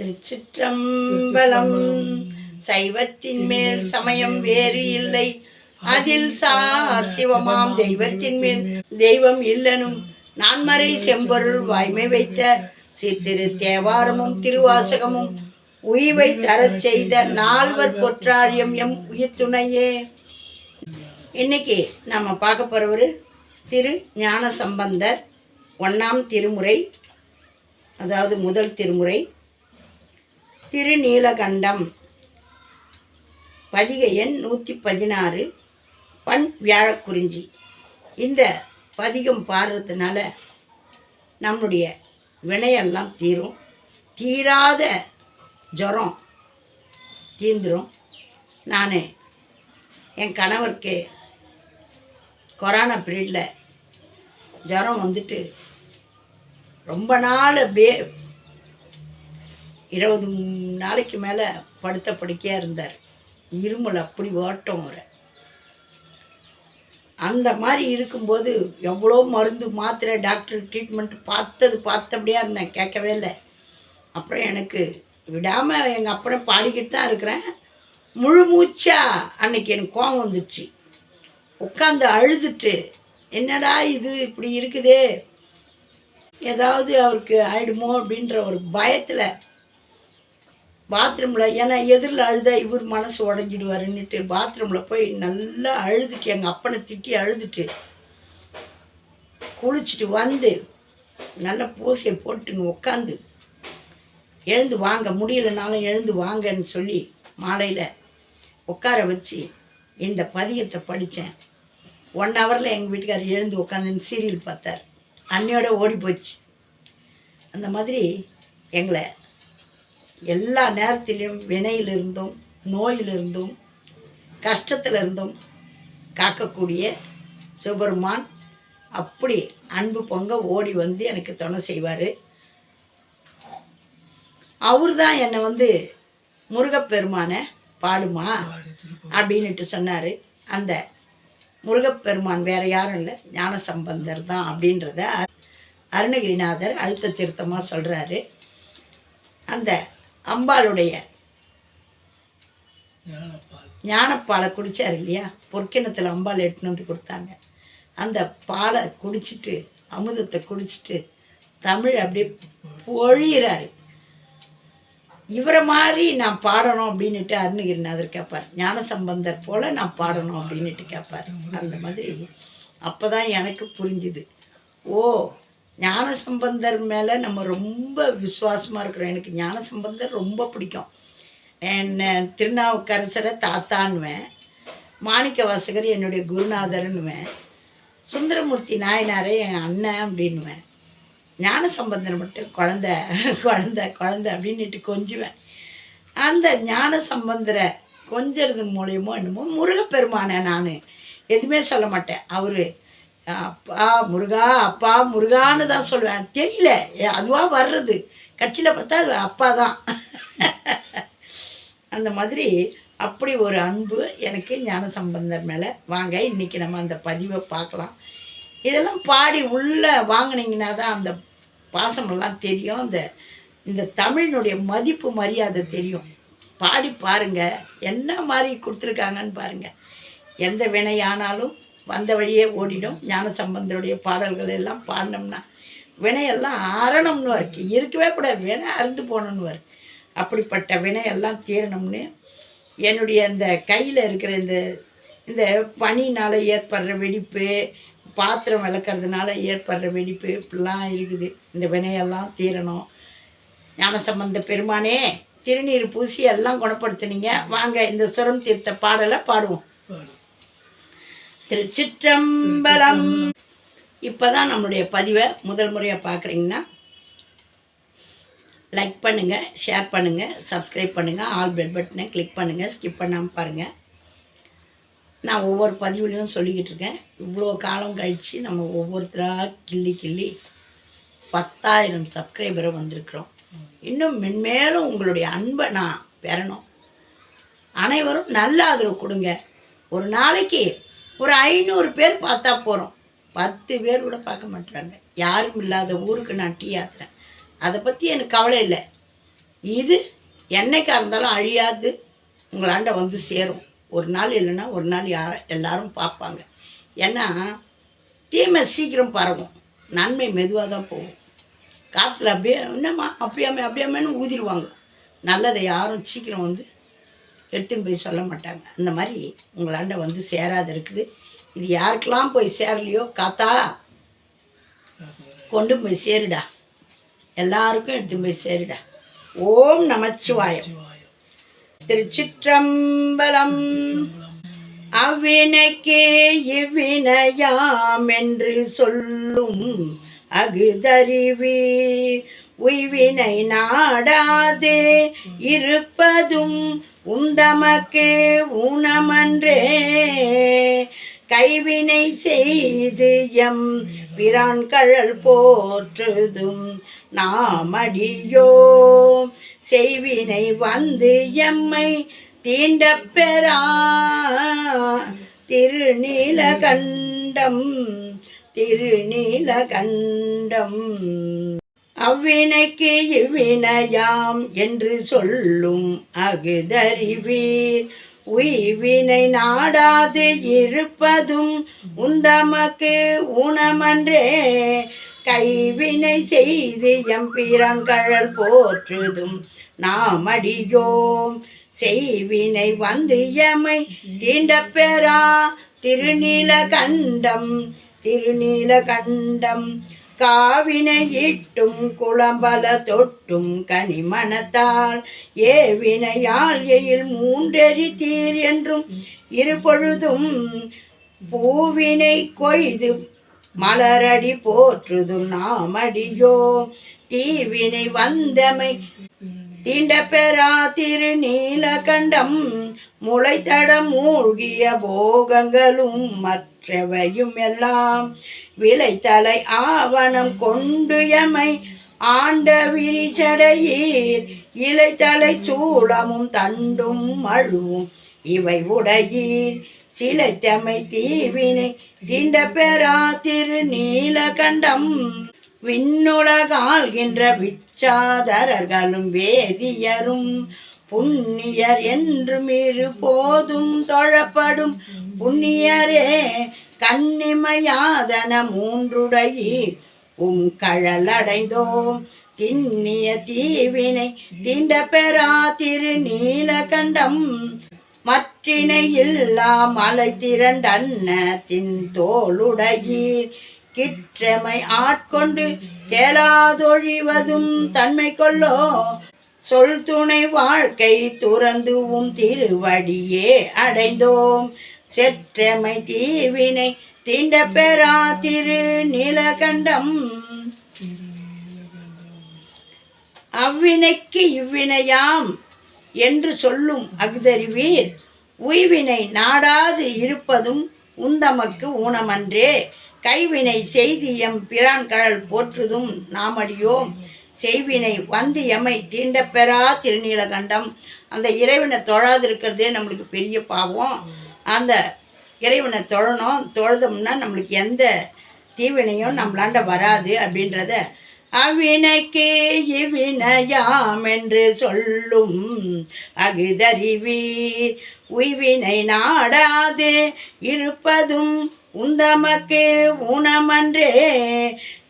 திருச்சிற்றம்பலம். சைவத்தின் மேல் சமயம் வேறு இல்லை. அதில் சார் சிவமாம் தெய்வத்தின் மேல். தெய்வம் இல்லனும். நான்மறை செம்பொருள் வாய்மை வைத்த சித்திரு தேவாரமும் திருவாசகமும் உய்வை தரச் செய்த நால்வர் பொற்றாழியம் எம் உயிர் துணையே இன்னைக்கு நம்ம பார்க்க போகிறவர் திரு ஞான சம்பந்தர் ஒன்றாம் திருமுறை அதாவது முதல் திருமுறை. திருநீலகண்டம். பதிக எண் நூற்றி பதினாறு பண் வியாழக்குறிஞ்சி. இந்த பதிகம் பாடுறதுனால நம்முடைய வினையெல்லாம் தீரும். தீராத ஜுரம் தீந்துரும். நான் என் கணவருக்கு கொரோனா பீரியடில் ஜுரம் வந்துட்டு ரொம்ப நாள் அப்படியே இருபது நாளைக்கு மேலே படுத்த படுக்கையாக இருந்தார். இருமல் அப்படி ஓட்டம் வர அந்த மாதிரி இருக்கும்போது எவ்வளோ மருந்து மாத்திரை டாக்டர் ட்ரீட்மெண்ட் பார்த்தது பார்த்தபடியாக இருந்தேன். கேட்கவே இல்லை. அப்புறம் எனக்கு விடாமல் எங்கள் அப்பனை பாடிக்கிட்டு தான் இருக்கிறேன். முழு மூச்சா அன்னைக்கு எனக்கு கோவம் வந்துடுச்சு உட்காந்து அழுதுட்டு என்னடா இது? இப்படி இருக்குதே. ஏதாவது அவருக்கு ஆயிடுமோ? அப்படின்ற ஒரு பயத்தில் பாத்ரூமில் ஏன்னா எதிரில் அழுதா இவர் மனசு உடஞ்சிடுவாருன்னுட்டு பாத்ரூமில் போய் நல்லா அழுதுட்டு எங்கள் அப்பனை திட்டி அழுதுட்டு குளிச்சுட்டு வந்து நல்ல பூசையை போட்டுன்னு உட்காந்து எழுந்து வாங்க முடியலனாலும் எழுந்து வாங்கன்னு சொல்லி மாலையில் உட்கார வச்சு இந்த பதியத்தை படித்தேன். ஒன் ஹவரில் எங்கள் வீட்டுக்காரர் எழுந்து உட்காந்துன்னு சீரியல் பார்த்தார். அன்னையோட ஓடி போச்சு. அந்த மாதிரி எங்களை எல்லா நேரத்திலையும் வினையிலிருந்தும் நோயிலிருந்தும் கஷ்டத்திலிருந்தும் காக்கக்கூடிய சுபெருமான் அப்படி அன்பு பொங்க ஓடி வந்து எனக்கு துணை செய்வார். அவர் தான் என்னை வந்து முருகப்பெருமானை பாடுமா அப்படின்ட்டு சொன்னார். அந்த முருகப்பெருமான் வேற யாரும் இல்லை ஞான சம்பந்தர் தான் அப்படின்றத அருணகிரிநாதர் அழுத்த திருத்தமாக சொல்கிறாரு அந்த அம்பாளுடைய ஞானப்பாலை. குடித்தார் இல்லையா? பொற்கிணத்தில் அம்பாள் எட்டுன்னு வந்து கொடுத்தாங்க. அந்த பாலை குடிச்சிட்டு அமுதத்தை குடிச்சிட்டு தமிழ் அப்படியே பொழியிறாரு. இவரை மாதிரி நான் பாடணும் அப்படின்னுட்டு அருணகிரிநாதர் கேட்பார் ஞானசம்பந்தர் போல் நான் பாடணும் அப்படின்னுட்டு கேட்பார் அந்த மாதிரி அப்போ தான் எனக்கு புரிஞ்சுது. ஓ ஞான சம்பந்தர் மேலே நம்ம ரொம்ப விசுவாசமாக இருக்கிறோம். எனக்கு ஞான சம்பந்தர் ரொம்ப பிடிக்கும். என்ன திருநாவுக்கரசரை தாத்தான்னுவேன். மாணிக்க வாசகர் என்னுடைய குருநாதர்னுவேன் சுந்தரமூர்த்தி நாயனாரே என் அண்ணன் அப்படின்னுவேன். ஞான சம்பந்தர் மட்டும் குழந்த குழந்த குழந்த அப்படின்னுட்டு கொஞ்சுவேன். அந்த ஞான சம்பந்தரை கொஞ்சறது மூலியமோ என்னமோ முருகப்பெருமானை நான் எதுவுமே சொல்ல மாட்டேன். அவர் அப்பா முருகா அப்பா முருகான்னு தான் சொல்லுவேன். தெரியல. அதுவாக வர்றது. கட்சியில் பார்த்தா அது அப்பா தான். அந்த மாதிரி அப்படி ஒரு அன்பு எனக்கு ஞான சம்பந்தர் மேலே. வாங்க இன்றைக்கி நம்ம அந்த பதிவை பார்க்கலாம். இதெல்லாம் பாடி உள்ளே வாங்கினீங்கன்னா தான் அந்த பாசமெல்லாம் தெரியும். அந்த இந்த தமிழினுடைய மதிப்பு மரியாதை தெரியும். பாடி பாருங்கள் என்ன மாதிரி கொடுத்துருக்காங்கன்னு பாருங்கள் எந்த வினையானாலும் வந்த வழியே ஓடிடும். ஞான சம்பந்தருடைய பாடல்கள் எல்லாம் பாடினோம்னா வினையெல்லாம் அறணும்னு இருக்கு. இருக்கவே கூடாது. வினை அறுந்து போகணுன்னு அப்படிப்பட்ட வினையெல்லாம் தீரணும்னு என்னுடைய இந்த கையில் இருக்கிற இந்த இந்த பனினால் ஏற்படுற வெடிப்பு பாத்திரம் விளக்கறதுனால ஏற்படுற வெடிப்பு இப்படிலாம் இருக்குது. இந்த வினையெல்லாம் தீரணும் ஞான சம்பந்த பெருமானே திருநீர் பூசி எல்லாம் குணப்படுத்துனீங்க. வாங்க இந்த சுரம் தீர்த்த பாடலை பாடுவோம். திருச்சிற்றம்பலம். இப்போதான் நம்மளுடைய பதிவை முதல் முறையாக பார்க்குறீங்கன்னா லைக் பண்ணுங்கள் ஷேர் பண்ணுங்கள் சப்ஸ்கிரைப் பண்ணுங்கள் ஆல் பெல் பட்டனை கிளிக் பண்ணுங்கள் ஸ்கிப் பண்ணாமல் பாருங்கள் நான் ஒவ்வொரு பதிவுலையும் சொல்லிக்கிட்டு இருக்கேன். இவ்வளோ காலம் கழித்து நம்ம ஒவ்வொருத்தராக கிள்ளி கிள்ளி பத்தாயிரம் சப்ஸ்கிரைபரை வந்திருக்கிறோம். இன்னும் மென்மேலும் உங்களுடைய அன்பை நான் பெறணும். அனைவரும் நல்ல ஆதரவு கொடுங்க. ஒரு நாளைக்கு ஒரு ஐநூறு பேர் பார்த்தா போகிறோம் பத்து பேர் கூட பார்க்க மாட்டாங்க யாரும் இல்லாத ஊருக்கு நான் டீ ஆத்துறேன். அதை பற்றி எனக்கு கவலை இல்லை. இது என்னைக்கா இருந்தாலும் அழியாது. உங்களாண்ட வந்து சேரும். ஒரு நாள் இல்லைன்னா ஒரு நாள் யார் எல்லாரும் பார்ப்பாங்க. ஏன்னா தீமை சீக்கிரம் பரவும். நன்மை மெதுவாக தான் போகும். காற்றுல அப்படியே என்னம்மா அப்படியாமே அப்படியாமேன்னு ஊதிடுவாங்க. நல்லதை யாரும் சீக்கிரம் வந்து எடுத்துன்னு போய் சொல்ல மாட்டாங்க. அந்த மாதிரி உங்களாண்ட வந்து சேராது இருக்குது. இது யாருக்கெல்லாம் போய் சேரலையோ காத்தா? கொண்டு போய் சேருடா. எல்லாருக்கும் எடுத்து போய் சேருடா. ஓம் நமச்சிவாயம். திருச்சிற்றம்பலம். அவ்வினைக்கே இவ்வினையாம் என்று சொல்லும் அகுதறிவி. உய்வினை நாடாதே இருப்பதும் உந்தமக்கு ஊனமன்றே கைவினை செய்து எம் பிரான்கழல் போற்றுதும் நாமடியோ. செய்வினை வந்து எம்மை தீண்ட பெறா திருநீலகண்டம் திருநீலகண்டம். அவ்வினைக்கு இவ்வினையாம் என்று சொல்லும் அகுதறிவீர் உய்வினை நாடாது இருப்பதும் உந்தமக்கு ஊனமன்றே கைவினை செய்து எம்பிரங்கழல் போற்றுதும் நாமடியோம். செய்வினை வந்து எமை தீண்ட பெறா திருநீலகண்டம் திருநீல கண்டம் காவினையிட்டும் குளம்பல தொட்டும் கனிமணத்தால் ஏவினையால் எயில் மூன்றெறி தீர் என்றும் இருபொழுதும் பூவினை கொய்து மலரடி போற்றுதும் நாமடியோ. தீவினை வந்தமை தீண்ட பெறா திருநீலகண்டம் முளைத்தடம் மூழ்கிய போகங்களும் மற்றவையும் எல்லாம் விளைத்தலை ஆவணம் கொண்டு எமை ஆண்ட விரிச்சடையீர். இலைத்தலை சூளமும் தண்டும் மழுவும் இவை உடையீர். சிலைத்தமை தீவினை திண்ட பெறா திருநீலகண்டம். விண்ணுலகாள்கின்ற விச்சாதரர்களும் வேதியரும் புண்ணியர் என்றும் இரு போதும் தொழப்படும் புண்ணியரே கண்ணிமையாதன மூன்றுடையீர் உம் கழலடைந்தோம். திண்ணிய தீவினை தீண்ட பெறா திருநீலகண்டம். மற்றினை இல்லா மலை திரண்டன்ன தின் தோளுடையீர் கிற்றமை ஆட்கொண்டு கேளாதொழிவதும் தன்மை கொள்ளோ. சொல் துணை வாழ்க்கை துறந்துவும் திருவடியே அடைந்தோம். செற்றமை தீவினை தீண்ட பெறா திரு நீலகண்டம். அவ்வினைக்கு இவ்வினையாம் என்று சொல்லும் அகுதறிவீர் உய்வினை நாடாது இருப்பதும் உந்தமக்கு ஊனமன்றே. கைவினை செய்தி எம் போற்றுதும் நாமடியோம். செய்வினை வந்து எமை தீண்டப்பெறா திருநீலகண்டம். அந்த இறைவனை தொழாது இருக்கிறதே நம்மளுக்கு பெரிய பாவம். அந்த இறைவனை தொழணும் தொழுதோம்னா நம்மளுக்கு எந்த தீவினையும் நம்மளாண்ட வராது அப்படின்றத அவ்வினைக்கு இவ்வினையாம் என்று சொல்லும் அகுதறிவி. உய்வினை நாடாது இருப்பதும் உந்தமக்கு ஊனமன்றே.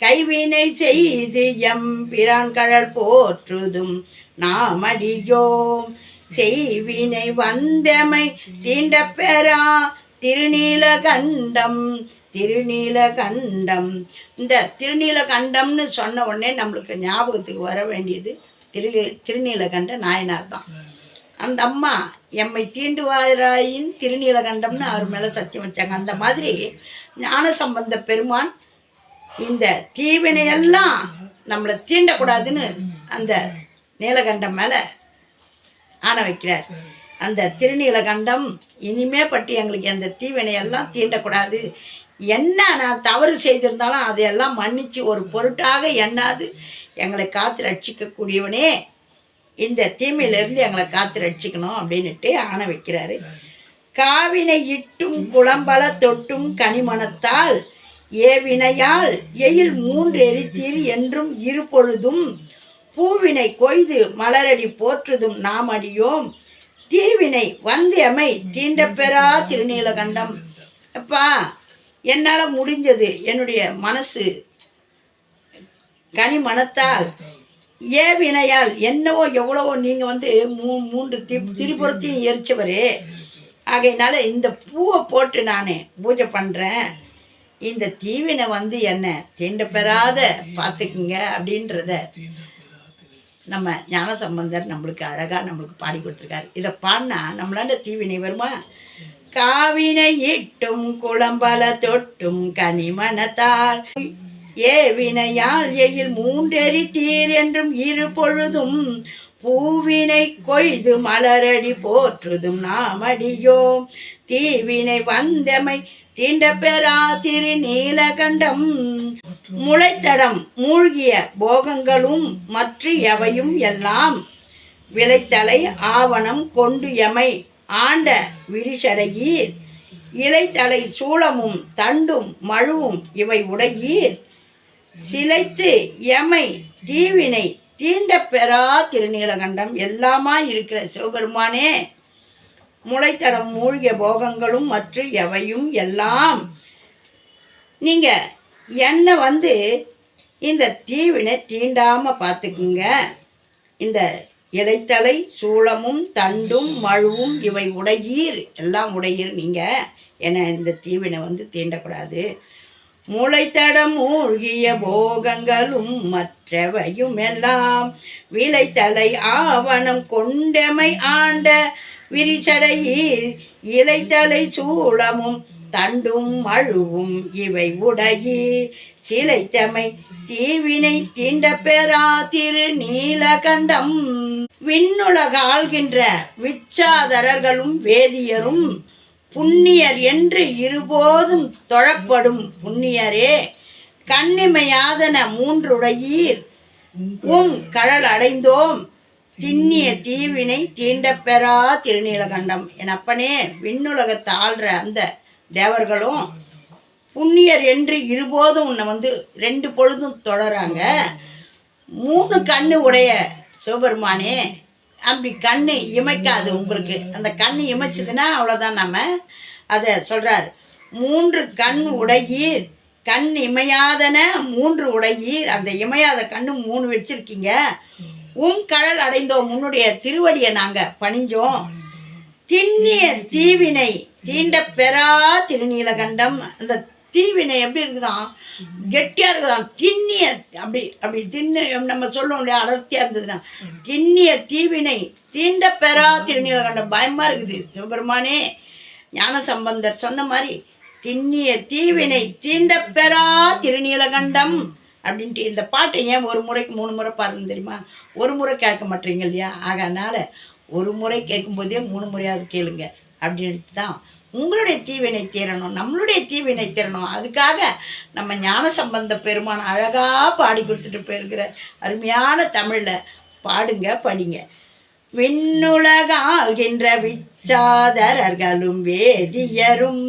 கைவினை செய்து எம் பிரான் கழல் போற்றுதும் நாமடியோம். செய்வினை வந்தமை தீண்ட பெறா திருநீலகண்டம் திருநீலகண்டம். இந்த திருநீலகண்டம்னு சொன்ன உடனே நம்மளுக்கு ஞாபகத்துக்கு வர வேண்டியது திரு திருநீலகண்ட நாயனார் தான். அந்த அம்மா எம்மை தீண்டுவாராயின் திருநீலகண்டம்னு அவர் மேலே சத்தியம் வச்சாங்க. அந்த மாதிரி ஞான சம்பந்த பெருமான் இந்த தீவினையெல்லாம் நம்மளை தீண்டக்கூடாதுன்னு அந்த நீலகண்டம் மேலே ஆன வைக்கிறார். அந்த திருநீலகண்டம் இனிமே பட்டு எங்களுக்கு அந்த தீவினையெல்லாம் தீண்டக்கூடாது. என்ன நான் தவறு செய்திருந்தாலும் அதையெல்லாம் மன்னிச்சு ஒரு பொருட்டாக எண்ணாது. எங்களை காத்து ரட்சிக்கக்கூடியவனே. இந்த தீமையிலிருந்து எங்களை காத்து ரட்சிக்கணும் அப்படின்ட்டு ஆணை வைக்கிறாரு. காவினை இட்டும் குளம்பல தொட்டும் கனிமணத்தால் ஏவினையால் எயில் மூன்று எரித்தீர் என்றும் இருபொழுதும் பூவினை கொய்து மலரடி போற்றுதும் நாம் அடியோம். தீவினை வந்தியமை தீண்டப்பெறா திருநீலகண்டம். அப்பா என்னால் முடிஞ்சது என்னுடைய மனசு. கனி மனத்தால் ஏவினையால் என்னவோ எவ்வளவோ நீங்கள் வந்து மூ மூன்று தி திரிபுரத்தையும் எரிச்சவரே. ஆகையினால இந்த பூவை போட்டு நான் பூஜை பண்ணுறேன் இந்த தீவினை வந்து என்ன தீண்ட பெறாத பார்த்துக்குங்க அப்படின்றத நம்ம ஞான சம்பந்தர் நம்மளுக்கு அழகாக நம்மளுக்கு பாடி கொடுத்துருக்காரு. இதை பாடினா நம்மளாண்ட தீவினை வருமா? காவினை இட்டும் குளம்பல தொட்டும் கனிமனத்தால். ஏவினையால் எயில் மூன்றெறி தீர் என்றும் இரு பொழுதும் பூவினை கொய்து மலரடி போற்றுதும் நாம் அடியோம் தீவினை வந்தமை தீண்ட பெறா திரு நீலகண்டம். முளைத்தடம் மூழ்கிய போகங்களும் மற்ற எவையும் எல்லாம். விளைத்தலை ஆவணம் கொண்டு எமை ஆண்ட விரிசடையீர். இலைத்தலை சூளமும் தண்டும் மழுவும் இவை உடையீர். சிலைத்து எமை தீவினை தீண்ட பெறா திருநீலகண்டம் எல்லாமா இருக்கிற சிவபெருமானே. முளைத்தடம் மூழ்கிய போகங்களும் மற்ற எவையும் எல்லாம். நீங்கள் என்னை வந்து இந்த தீவினை தீண்டாமல் பார்த்துக்குங்க. இந்த இலைத்தலை சூளமும் தண்டும் மழுவும் இவை உடையீர். எல்லாம் உடையீர் நீங்கள் என இந்த தீவினை வந்து தீண்டக்கூடாது. முளைத்தடம் மூழ்கிய போகங்களும் மற்றவையும் எல்லாம். விளைத்தலை ஆவணம் கொண்டமை ஆண்ட விரிசடையீர் இலைத்தலை சூளமும் தண்டும் அழுவும் இவை உடையீர் சிலைத்தமை தீவினை தீண்ட பெறா திரு நீலகண்டம் விண்ணுலக ஆள்கின்ற விச்சாதரர்களும் வேதியரும் புண்ணியர் என்று இருபோதும் தொழப்படும் புண்ணியரே. கண்ணிமையாதன மூன்றுடையீர். உம் கழல் அடைந்தோம். திண்ணிய தீவினை தீண்டப்பெறா திருநீலகண்டம். என் அப்பனே விண்ணுலகத்தை ஆள்ற அந்த தேவர்களும் புண்ணியர் என்று இருபோதும் உன்னை வந்து ரெண்டு பொழுதும் தொடராங்க. மூணு கண்ணு உடைய சிவபெருமானே அப்படி கண்ணு இமைக்காது உங்களுக்கு. அந்த கண்ணு இமைச்சதுன்னா அவ்வளோதான் நம்ம அதை சொல்கிறார் மூன்று கண் உடையீர் கண் இமையாதன மூன்று உடையீர். அந்த இமையாத கண்ணு மூணு வச்சுருக்கீங்க. உம் கடல் அடைந்தோம். உன்னுடைய திருவடியை நாங்கள் பணிஞ்சோம். திண்ணிய தீவினை தீண்ட பெறா திருநீலகண்டம். அந்த தீவினை எப்படி இருக்குதாம் கெட்டியாக இருக்குதாம் திண்ணிய அப்படி அப்படி தின்னு நம்ம சொல்லுவோம் இல்லையா அடர்த்தியாக இருந்ததுன்னா திண்ணிய தீவினை தீண்ட பெறா திருநீலகண்டம். பயமாக இருக்குது. சிவபெருமானே ஞான சம்பந்தர் சொன்ன மாதிரி திண்ணிய தீவினை தீண்ட பெறா திருநீலகண்டம். அப்படின்ட்டு இந்த பாட்டை ஏன் ஒரு முறைக்கு மூணு முறை பாருங்க தெரியுமா? ஒரு முறை கேட்க மாட்டீங்க இல்லையா? அதனால் ஒரு முறை கேட்கும்போதே மூணு முறையாவது கேளுங்க அப்படின்ட்டு தான் உங்களுடைய தீவினை தீரணும் நம்மளுடைய தீவினை தீரணும் அதுக்காக நம்ம ஞான சம்பந்த பெருமான அழகாக பாடி கொடுத்துட்டு போயிருக்கிற அருமையான தமிழில் பாடுங்க படிங்க. விண்ணுலக ஆள்கின்ற விச்சாதரர்களும் வேதியரும்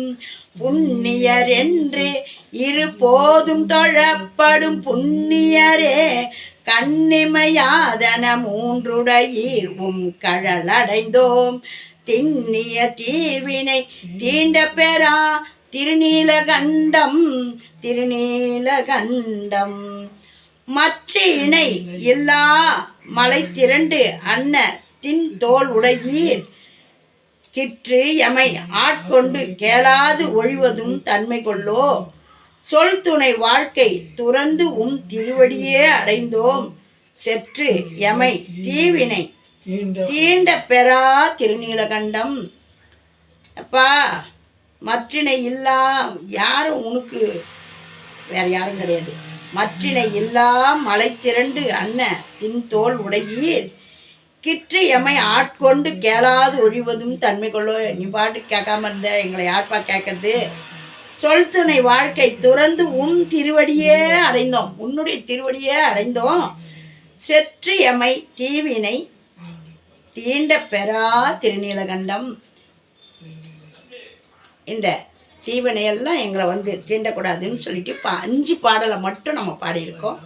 புண்ணியர் என்று இரு போதும் தொழப்படும் புண்ணியரே கண்ணிமையாதன மூன்றுடையீர்வும் கழலடைந்தோம். திண்ணிய தீவினை தீண்ட பெறா திருநீலகண்டம் திருநீலகண்டம். மற்ற இணை இல்லா மலை திரண்டு அன்ன தின் தோல் உடையீர் கிற்று எமை ஆட்கொண்டு கேளாது ஒழிவதும் தன்மை கொள்ளோ. சொல் துணை வாழ்க்கை துறந்து உம் திருவடியே அடைந்தோம். செற்று எமை தீவினை தீண்ட பெறா திருநீலகண்டம். அப்பா மற்றினை இல்லா யாரும் உனக்கு வேற யாரும் கிடையாது. மற்றினை இல்லா மலை திரண்டு அன்ன தின் தோல் உடையீர். கிற்று எமை ஆட்கொண்டு கேளாது ஒழிவதும் தன்மை கொள்ளோ. நீ பாட்டு கேட்காம இருந்த எங்களை யார்ப்பா கேட்கறது? சொல் துணை வாழ்க்கை துறந்து உன் திருவடியே அடைந்தோம். உன்னுடைய திருவடியே அடைந்தோம். செற்று எமை தீவினை தீண்ட பெறா திருநீலகண்டம். இந்த தீவினையெல்லாம் எங்களை வந்து தீண்டக்கூடாதுன்னு சொல்லிட்டு இப்போ அஞ்சு பாடலை மட்டும் நம்ம பாடியிருக்கோம்.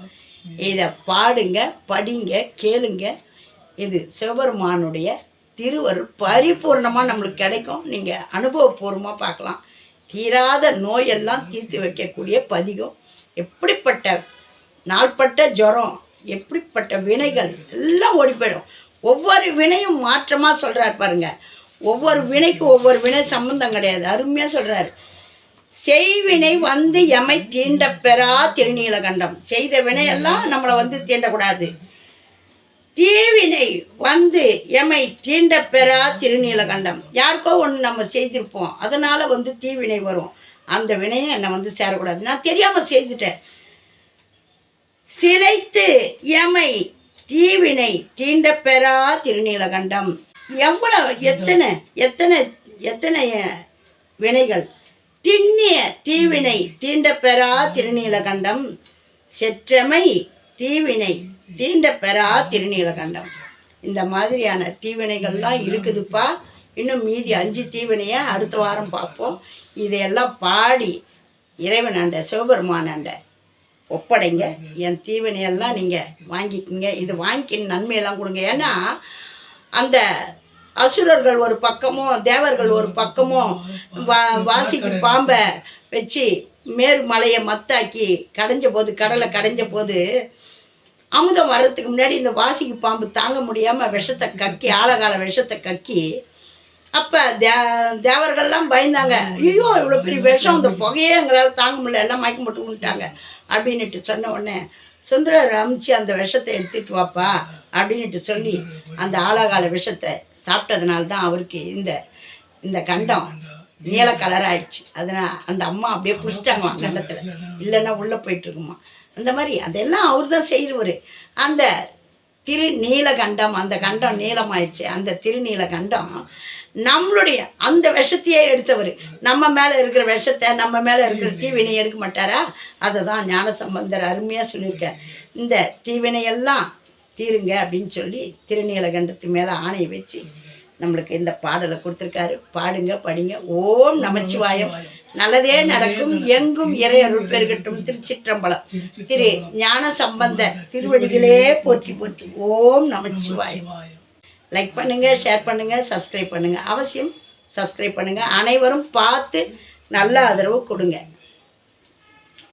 இதை பாடுங்க படிங்க கேளுங்க. இது சிவபெருமானுடைய திருவருள் பரிபூர்ணமாக நம்மளுக்கு கிடைக்கும். நீங்கள் அனுபவபூர்வமாக பார்க்கலாம். தீராத நோயெல்லாம் தீர்த்து வைக்கக்கூடிய பதிகம். எப்படிப்பட்ட நாள்பட்ட ஜுரம் எப்படிப்பட்ட வினைகள் எல்லாம் ஓடி போயிடும். ஒவ்வொரு வினையும் மாற்றமாக சொல்கிறார் பாருங்க. ஒவ்வொரு வினைக்கும் ஒவ்வொரு வினை சம்பந்தம் கிடையாது. அருமையாக சொல்கிறார் செய்வினை வந்து எமை தீண்ட பெறா திருநீலகண்டம். செய்த வினையெல்லாம் நம்மளை வந்து தீண்டக்கூடாது. தீவினை வந்து எமை தீண்ட பெறா திருநீலகண்டம். யாருக்கோ ஒன்று நம்ம செய்திருப்போம். அதனால் வந்து தீவினை வரும். அந்த வினையை என்னை வந்து சேரக்கூடாது. நான் தெரியாமல் செய்துட்டேன். சிலைத்து எமை தீவினை தீண்ட பெறா திருநீலகண்டம். எவ்வளவு எத்தனை எத்தனை எத்தனை வினைகள்? திண்ணிய தீவினை தீண்ட பெறா திருநீலகண்டம். செற்றமை தீவினை தீண்ட பெறா திருநீலகண்டம். இந்த மாதிரியான தீவினைகள்லாம் இருக்குதுப்பா. இன்னும் மீதி அஞ்சு தீவினையை அடுத்த வாரம் பார்ப்போம். இதையெல்லாம் பாடி இறைவனாண்ட சிவபெருமானாண்ட ஒப்படைங்க. என் தீவனையெல்லாம் நீங்கள் வாங்கிக்கோங்க. இது வாங்கிக்கின்னு நன்மையெல்லாம் கொடுங்க. ஏன்னா அந்த அசுரர்கள் ஒரு பக்கமும் தேவர்கள் ஒரு பக்கமும் வா வாசிக்கு பாம்பை வச்சு மேல் மலையை மத்தாக்கி கடைஞ்ச போது கடலை கடைஞ்ச போது அமுதம் வர்றதுக்கு முன்னாடி இந்த வாசிக்கு பாம்பு தாங்க முடியாமல் விஷத்தை கக்கி ஆழகால விஷத்தை கக்கி. அப்போ தே தேவர்கள்லாம் பயந்தாங்க. ஐயோ இவ்வளோ பெரிய விஷம் அந்த புகையே எங்களால் தாங்க முடியல எல்லாம் மயக்க போட்டு விட்டாங்க அப்படின்னுட்டு சொன்ன உடனே சுந்தரர் அமிச்சு அந்த விஷத்தை எடுத்துட்டு வாப்பா அப்படின்ட்டு சொல்லி அந்த ஆழகால விஷத்தை சாப்பிட்டதுனால தான் அவருக்கு இந்த இந்த கண்டம் நீல கலர் ஆயிடுச்சு. அதனால் அந்த அம்மா அப்படியே பிடிச்சிட்டாங்க கண்டத்தில் இல்லைன்னா உள்ளே போயிட்டு அந்த மாதிரி அதெல்லாம் அவர் தான் செய்கிறவர் அந்த திரு நீலகண்டம் அந்த கண்டம் நீளமாயிடுச்சு. அந்த திருநீலகண்டம் நம்மளுடைய அந்த விஷத்தையே எடுத்தவர். நம்ம மேலே இருக்கிற விஷத்தை நம்ம மேலே இருக்கிற தீவினை எடுக்க மாட்டாரா? அதை தான் ஞான சம்பந்தர் அருமையாக சொல்லியிருக்கார். இந்த தீவினையெல்லாம் தீருங்க அப்படின்னு சொல்லி திருநீலகண்டத்து மேலே ஆணையை வச்சு நம்மளுக்கு இந்த பாடலை கொடுத்துருக்காரு. பாடுங்க படிங்க. ஓம் நமச்சிவாயம். நல்லதே நடக்கும். எங்கும் இறையருள் பெருகட்டும். திருச்சிற்றம்பலம். திரு ஞான சம்பந்த திருவடிகளே போற்றி போற்றி. ஓம் நமச்சிவாயம். லைக் பண்ணுங்க ஷேர் பண்ணுங்க சப்ஸ்கிரைப் பண்ணுங்க. அவசியம் சப்ஸ்கிரைப் பண்ணுங்க. அனைவரும் பார்த்து நல்ல ஆதரவு கொடுங்க.